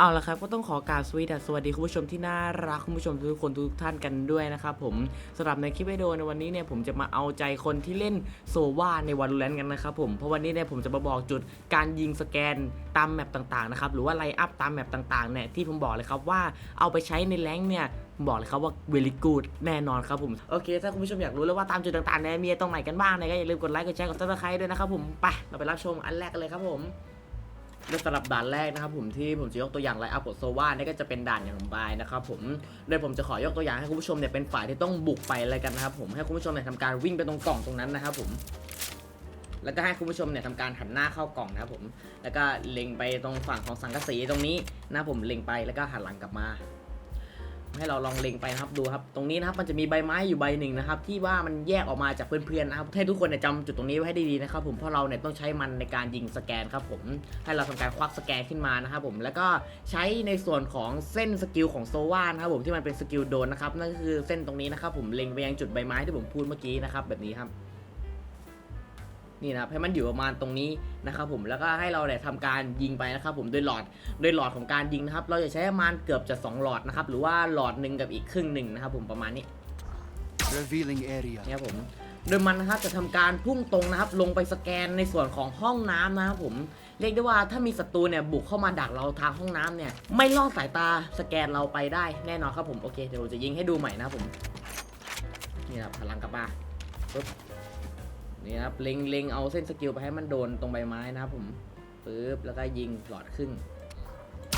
เอาละครับก็ต้องขอกราบสวีดัสสวัสดีคุณผู้ชมที่น่ารักคุณผู้ชมทุกคนทุกท่านกันด้วยนะครับผมสำหรับในคลิปวิดีโอในวันนี้เนี่ยผมจะมาเอาใจคนที่เล่นโซวาในวันแลนกันนะครับผมเพราะวันนี้เนี่ยผมจะมาบอกจุดการยิงสแกนตามแมปต่างๆนะครับหรือว่าไลน์อัพตามแมปต่างๆเนี่ยที่ผมบอกเลยครับว่าเอาไปใช้ในแรงเนี่ยผมบอกเลยครับว่า very good แน่นอนครับผมโอเค ถ้าคุณผู้ชมอยากรู้แล้วว่าตามจุดต่างๆเนี่ยมีตรงไหนกันบ้างเนี่ยก็อย่าลืมกดไลค์กดแชร์กดซับสไครต์ด้วยนะครับผมไปเราไปรับชมอันแรกกันเลยครับผม และสำหรับด่านแรกนะครับผมที่ผมจะยกตัวอย่างไลอัพของโซวาเนี่ยก็จะเป็นด่านอย่างของบายนะครับผมโดยผมจะขอยกตัวอย่างให้คุณผู้ชมเนี่ยเป็นฝ่ายที่ต้องบุกไปอะไรกันนะครับผมให้คุณผู้ชมเนี่ยทำการวิ่งไปตรงกล่องตรงนั้นนะครับผมแล้วก็ให้คุณผู้ชมเนี่ยทำการหันหน้าเข้ากล่องนะครับผม แล้วก็เล็งไปตรงฝั่งของสังกะสีตรงนี้นะผมเล็งไปแล้วก็หันหลังกลับมา ให้เราลองเล็งไปนะครับดูครับตรงนี้นะครับมันจะมีใบไม้อยู่ใบหนึ่งนะครับที่ว่ามันแยกออกมาจากเพื่อนๆนะครับให้ทุกคนเนี่ยจำจุดตรงนี้ไว้ให้ดีๆนะครับผมเพราะเราเนี่ยต้องใช้มันในการยิงสแกนครับผมให้เราทำการควักสแกนขึ้นมานะครับผมแล้วก็ใช้ในส่วนของเส้นสกิลของโซวานะครับผมที่มันเป็นสกิลโดนนะครับนั่นก็คือเส้นตรงนี้นะครับผมเล็งไปยังจุดใบไม้ที่ผมพูดเมื่อกี้นะครับแบบนี้ครับ นี่นะครับให้มันอยู่ประมาณตรงนี้นะครับผมแล้วก็ให้เราเนี่ยทำการยิงไปนะครับผมโดยหลอดโดยหลอดของการยิงนะครับ เราจะใช้ประมาณเกือบจะ 2 หลอดนะครับหรือว่าหลอดหนึ่งกับอีกครึ่งหนึ่งนะครับผมประมาณนี้ Revealing area. นี่ครับผมโดยมันนะครับจะทำการพุ่งตรงนะครับ ลงไปสแกนในส่วนของห้องน้ำนะครับผมเรียกได้ว่าถ้ามีศัตรูเนี่ยบุกเข้ามาดักเราทางห้องน้ำเนี่ยไม่ลอดสายตาสแกนเราไปได้แน่นอนครับผมโอเคเดี๋ยวผมจะยิงให้ดูใหม่นะครับผมนี่ครับพลังกลับมาปึ๊บ นี่นะครับเล็งเล็งเอาเส้นสกิลไปให้มันโดนตรงใบไม้นะครับผมปึ๊บแล้วก็ยิงหลอดครึ่ง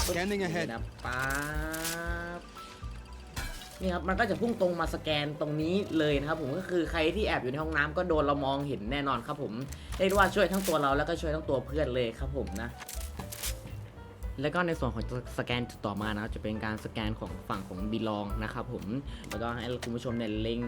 Scanning นี่ ahead. นะป๊าบนี่ครับมันก็จะพุ่งตรงมาสแกนตรงนี้เลยนะครับผมก็คือใครที่แอบอยู่ในห้องน้ำก็โดนเรามองเห็นแน่นอนครับผมเรียกได้ว่าช่วยทั้งตัวเราแล้วก็ช่วยทั้งตัวเพื่อนเลยครับผมนะ แล้วก็ในส่วนของสแกนต่อมานะครับจะเป็นการสแกนของฝั่งของบีลองนะครับผมแล้วก็ให้คุณผู้ชมเนี่ยเล็ง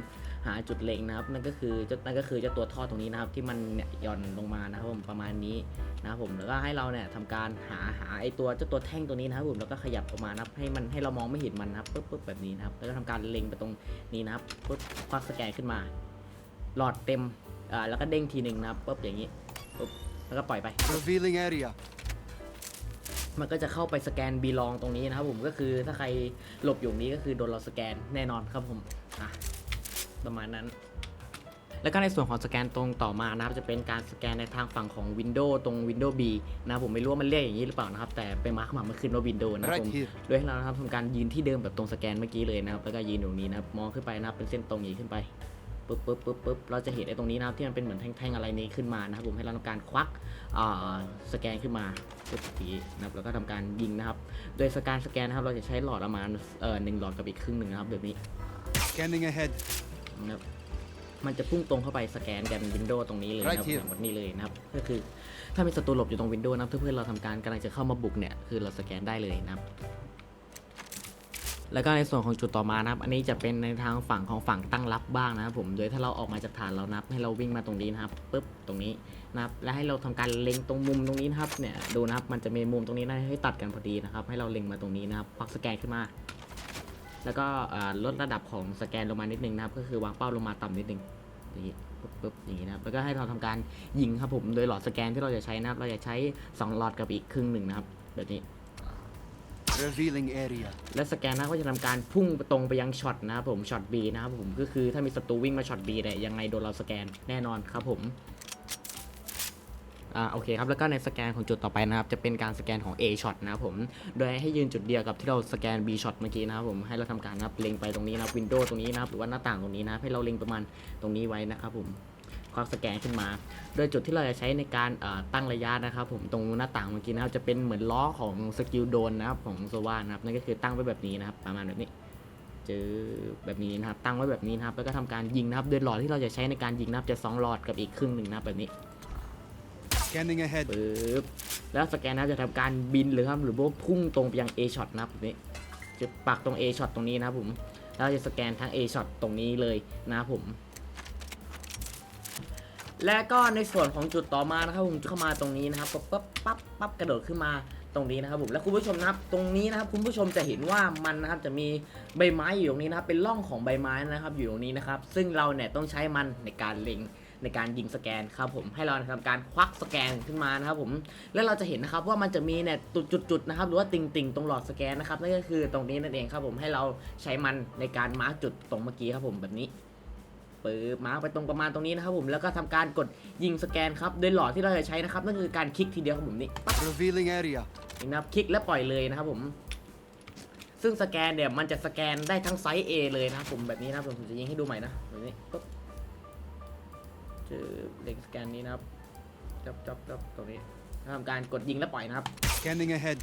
หาจุดเล็งนะครับนั่นก็คือจ้านั่นก็คือเจ้าตัวท่อตรงนี้นะครับที่มันเนี่ยหย่อนลงมานะครับผมประมาณนี้นะครับผมแล้วก็ให้เราเนี่ยทำการหาหาไอตัวเจ้าตัวแท่งตัวนี้นะครับผมแล้วก็ขยับออกมานะครับให้มันให้เรามองไม่เห็นมันนะครับปึ๊บปึ๊บแบบนี้นะครับแล้วก็ทำการเล็งไปตรงนี้นะครับปึ๊บควักสแกนขึ้นมา หลอดเต็มอ่าแล้วก็เด้งทีหนึ่งนะครับปึ๊บอย่างนี้ปึ๊บแล้วก็ปล่อยไป Revealing area. มันก็จะเข้าไปสแกนบีลองตรงนี้นะครับผมก็คือถ้าใครหลบอยู่ตรงนี้ก็คือโดนเราสแกนแน่นอนครับผมอะประมาณนั้น แล้วก็ในส่วนของสแกนตรงต่อมานะครับจะเป็นการสแกนในทางฝั่งของ Windows ตรง Windows B นะครับผมไม่รู้ว่ามันเรียกอย่างนี้หรือเปล่านะครับ แต่ไปมาร์กมาเมื่อคืนว่า Windows นะครับ Right ผม here. โดยให้เรานะครับทำการยืนที่เดิมแบบตรงสแกนเมื่อกี้เลยนะครับแล้วก็ยืนอยู่ตรงนี้นะครับมองขึ้นไปนะครับเป็นเส้นตรงอย่างนี้ขึ้นไป ปึ๊บปึ๊บปึ๊บปึ๊บเราจะเห็นไอ้ตรงนี้นะครับที่มันเป็นเหมือนแท่งๆอะไรนี้ขึ้นมานะครับผมให้เราทำการควักอ่าสแกนขึ้นมาปึ๊บทีนะครับแล้วก็ทำการยิงนะครับ โดยสแกนสแกนนะครับเราจะใช้หลอดประมาณเอ่อหนึ่งหลอดกับอีกครึ่งหนึ่งนะครับแบบนี้ Scanning ahead. นะครับมันจะพุ่งตรงเข้าไปสแกนกันวินโดว์ตรงนี้เลยนะครับ Right here อย่างหมดนี้เลยนะครับ ก็คือถ้ามีศัตรูหลบอยู่ตรงวินโดว์นะครับถ้าเพื่อนเราทำการกำลังจะเข้ามาบุกเนี่ยคือเราสแกนได้เลยนะครับ แล้วก็ในส่วนของจุดต่อมานะครับ อันนี้จะเป็นในทางฝั่งของฝั่งตั้งรับบ้างนะครับผมโดยถ้าเราออกมาจากฐานเรานับให้เราวิ่งมาตรงนี้นะครับปุ๊บตรงนี้นะครับและให้เราทำการเล็งตรงมุมตรงนี้นะครับเนี่ยดูนะครับมันจะมีมุมตรงนี้นะให้ตัดกันพอดีนะครับ ให้เราเล็งมาตรงนี้นะครับควักสแกนขึ้นมา แล้วก็ลดระดับของสแกนลงมานิดนึงนะครับ ก็คือวางเป้าลงมาต่ำนิดนึงอย่างนี้ปุ๊บปุ๊บอย่างนี้นะครับแล้วก็ให้เราทำการยิงครับผมโดยหลอดสแกนที่เราจะใช้นะครับ เราจะใช้สองหลอดกับอีกครึ่งหนึ่งนะครับแบบนี้ และสแกนนะก็จะทำการพุ่งตรงไปยังช็อตนะครับผมช็อต B นะครับผมก็คือถ้ามีศัตรูวิ่งมาช็อต B เนี่ยยังไงโดนเราสแกนแน่นอนครับผมอ่าโอเคครับแล้วก็ในสแกนของจุดต่อไปนะครับจะเป็นการสแกนของ A shot นะครับผมโดยให้ยืนจุดเดียวกับที่เราสแกน B shot เมื่อกี้นะครับผมให้เราทำการนะครับเล็งไปตรงนี้นะวินโดว์ตรงนี้นะครับหรือว่าหน้าต่างตรงนี้นะให้เราเล็งประมาณตรงนี้ไว้นะครับผม ควักสแกนขึ้นมา โดยจุดที่เราจะใช้ในการเอ่อตั้งระยะนะครับ ผมตรงหน้าต่างเมื่อกี้นะครับจะเป็นเหมือนล้อของสกิลโดนนะครับของโซวานะครับนั่นก็คือตั้งไว้แบบนี้นะครับ ประมาณแบบนี้เจอแบบนี้นะครับ ตั้งไว้แบบนี้นะครับ แล้วก็ทำการยิงนะครับโดยหลอดที่เราจะใช้ในการยิงนะครับจะสองหลอดกับอีกครึ่งหนึ่งนะครับแบบนี้ Scanning ahead. ปึ๊บแล้วสแกนนะครับจะทำการบินหรือครับหรือว่าพุ่งตรงไปยัง A shot นะครับแบบนี้จะปักตรง A shot ตรงนี้นะครับผมแล้วจะสแกนทั้ง A shot ตรงนี้เลยนะครับผม และก็ในส่วนของจุดต่อมานะครับผมจะเข้ามาตรงนี้นะครับปั๊บปั๊บปั๊บปั๊บกระโดดขึ้นมาตรงนี้นะครับผมและคุณผู้ชมนะครับตรงนี้นะครับคุณผู้ชมจะเห็นว่ามันนะครับจะมีใบไม้อยู่ตรงนี้นะครับเป็นร่องของใบไม้นะครับอยู่ตรงนี้นะครับซึ่งเราเนี่ยต้องใช้มันในการเล็งในการยิงสแกนครับผมให้เราทำการควักสแกนขึ้นมานะครับผมแล้วเราจะเห็นนะครับว่ามันจะมีเนี่ยจุดๆนะครับหรือว่าติ่งๆตรงหลอดสแกนนะครับนั่นก็คือตรงนี้นั่นเองครับผมให้เราใช้มันในการมาร์กจุดตรงเมื่อกี้ครับผมแบบนี้ ปึ๊บมาร์กไปตรงประมาณตรงนี้นะครับผมแล้วก็ทำการกดยิงสแกนครับโดยหลอดที่เราจะใช้นะครับนั่นคือการคลิกทีเดียวครับผมนี่ปั๊บ Revealing area. นี่นะครับคลิกแล้วปล่อยเลยนะครับผม ซึ่งสแกนเนี่ยมันจะสแกนได้ทั้งไซส์ A เลยนะครับผมแบบนี้นะครับผมจะยิงให้ดูใหม่นะแบบนี้ปุ๊บเจอเล็งสแกนนี้นะครับจับจับจับตรงนี้ทำการกดยิงแล้วปล่อยนะครับ Scanning ahead.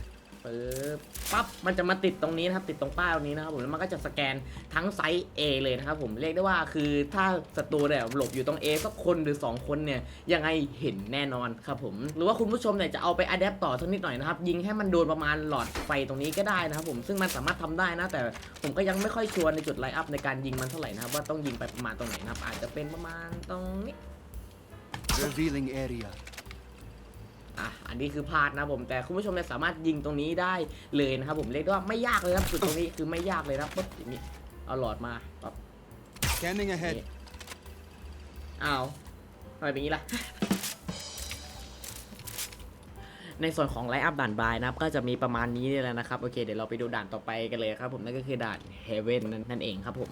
ปึ๊บปั๊บมันจะมาติดตรงนี้นะครับ ติดตรงป้ายตรงนี้นะครับผมแล้วมันก็จะสแกนทั้งไซส์ A เลยนะครับผมเรียกได้ว่าคือถ้าศัตรูเนี่ยหลบอยู่ตรง A สักคนหรือ 2 คนเนี่ยยังไงเห็นแน่นอนครับผมหรือว่าคุณผู้ชมเนี่ยจะเอาไปอัดแอปต่อสักนิดหน่อยนะครับยิงให้มันโดนประมาณหลอดไฟตรงนี้ก็ได้นะครับผมซึ่งมันสามารถทำได้นะ แต่ผมก็ยังไม่ค่อยชัวร์ในจุดไลน์อัพในการยิงมันเท่าไหร่นะครับว่าต้องยิงไปประมาณตรงไหนนะครับอาจจะเป็นประมาณตรงนี้ Revealing area. อะอันนี้คือพลาดนะครับผมแต่คุณผู้ชมเนี่ยสามารถยิงตรงนี้ได้เลยนะครับผมเรียกได้ว่าไม่ยากเลยครับจุดตรงนี้คือไม่ยากเลยนะครับปุ๊บอย่างนี้เอาหลอดมาปั๊บ Scanning ahead. นี่อ้าวทำไมเป็นอย่างนี้ล่ะ ในส่วนของไลน์อัพด่านบายนะครับ ก็จะมีประมาณนี้นี่แหละนะครับ โอเค เดี๋ยวเราไปดูด่านต่อไปกันเลยครับผม นั่นก็คือด่านเฮเว่นนั่นเองครับผม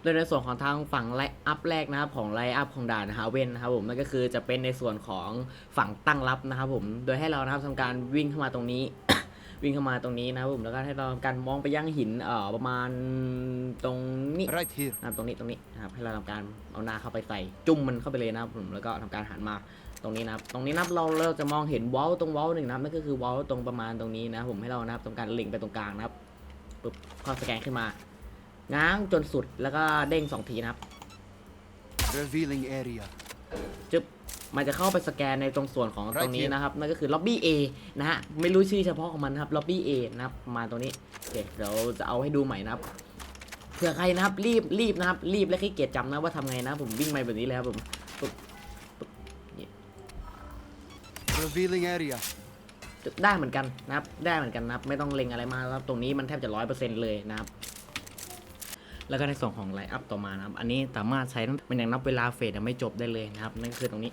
โดยในส่วนของทางฝั่งไลน์อัพแรกนะครับของไลน์อัพของด่านฮาเว่นนะครับผมนั่นก็คือจะเป็นในส่วนของฝั่งตั้งรับนะครับผมโดยให้เรานะครับทำการวิ่งเข้ามาตรงนี้ วิ่งเข้ามาตรงนี้นะครับผมแล้วก็ให้เราทำการมองไปยังหินเอ่อประมาณตรงนี้ Right here. นะครับตรงนี้ตรงนี้นะครับให้เราทำการเอาหน้าเข้าไปใส่จุ่มมันเข้าไปเลยนะครับผมแล้วก็ทำการหันมาตรงนี้นะครับตรงนี้นะครับเราเราจะมองเห็นวอลตรงวอลหนึ่งนะครับนั่นก็คือวอลตรงประมาณตรงนี้นะครับผมให้เรานะครับทำการเล็งไปตรงกลางนะครับปุ๊บเข้าสแกนขึ้นมา ง้างจนสุดแล้วก็เด้งสองทีนะครับ Revealing area. จึ๊บมันจะเข้าไปสแกนในตรงส่วนของ Right ตรงนี้ here นะครับนั่นก็คือล็อบบี้ A นะฮะไม่รู้ชื่อเฉพาะของมันนะครับล็อบบี้ A นะครับประมาณตรงนี้โอเคเดี๋ยวจะเอาให้ดูใหม่นะครับเผื่อใครนะครับรีบรีบนะครับรีบและขี้เกียจจำนะว่าทำไงนะผมวิ่งไปแบบนี้เลยครับผม Revealing area. ได้เหมือนกันนะครับได้เหมือนกันนะครับไม่ต้องเล็งอะไรมากแล้วตรงนี้มันแทบจะร้อยเปอร์เซ็นต์เลยนะครับ แล้วก็ในส่วนของไลน์อัพต่อมานะครับ อันนี้สามารถใช้มันยังนับเวลาเฟสยังไม่จบได้เลยนะครับ นั่นก็คือตรงนี้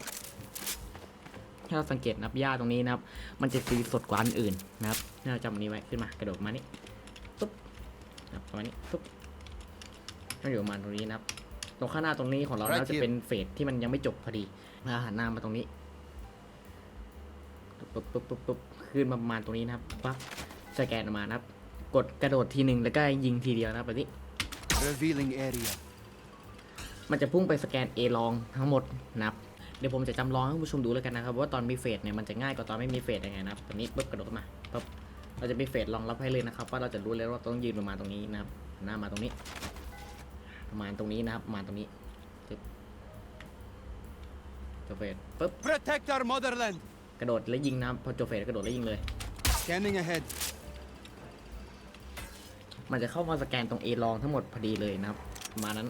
ถ้าเราสังเกตนับหญ้าตรงนี้นะครับ มันจะสีสดกว่าอันอื่นนะครับให้เราจำอันนี้ไว้ขึ้นมากระโดดมานี่ปุ๊บนะครับประมาณนี้ปุ๊บก็อยู่ประมาณตรงนี้นะครับ ตรงข้างหน้าตรงนี้ของเรา Right น่าจะเป็นเฟสที่มันยังไม่จบพอดีมาหันหน้ามาตรงนี้ปุ๊บปุ๊บปุ๊บปุ๊บขึ้นมาประมาณตรงนี้นะครับปั๊บสแกนออกมานะครับ กดกระโดดทีหนึ่งแล้วก็ยิงทีเดียวนะครับแบบนี้ Revealing area. มันจะพุ่งไปสแกน A ลองทั้งหมดนะครับ เดี๋ยวผมจะจำลองให้คุณผู้ชมดูแล้วกันนะครับ ว่าตอนมีเฟสเนี่ยมันจะง่ายกว่าตอนไม่มีเฟสยังไงนะครับตอนนี้ปุ๊บกระโดดเข้ามาปุ๊บเราจะมีเฟสรองรับให้เลยนะครับ ว่าเราจะรู้เลยว่าต้องยืนประมาณตรงนี้นะครับ หน้ามาตรงนี้ ประมาณตรงนี้นะครับประมาณตรงนี้ปึ๊บจบเฟสปุ๊บ Protect our motherland. กระโดดแล้วยิงนะครับพอจบเฟสกระโดดแล้วยิงเลย Scanning ahead. มันจะเข้ามาสแกนตรง A ลองทั้งหมดพอดีเลยนะครับมานั้น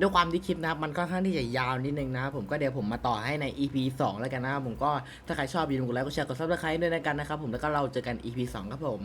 ด้วยความที่คลิปนะครับ มันค่อนข้างที่จะยาวนิดนึงนะครับผมก็เดี๋ยวผมมาต่อให้ใน EP 2 แล้วกันนะครับผมก็ถ้าใครชอบอย่าลืมกดไลค์กดแชร์กดซับสไครต์ด้วยนะกันนะครับผมแล้วก็เราเจอกัน EP 2 ครับผม